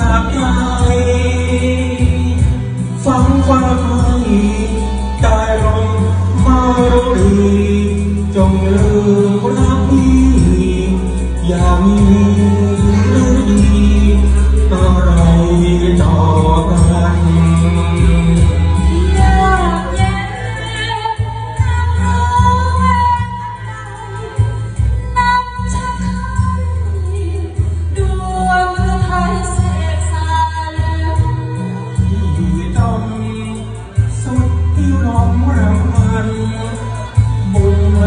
กับใจฟังความให้ใจลงมารู้ดีจงลืมรักพี่อย่ามี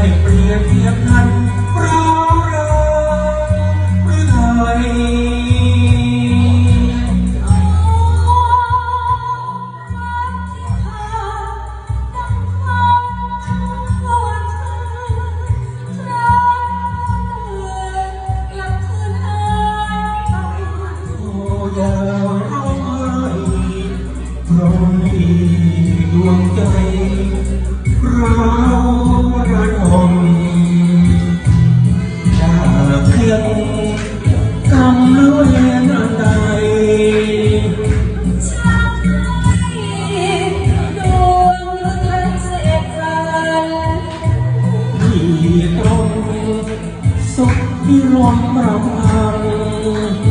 เปลี่ยนเพียงนั้น ความระพัง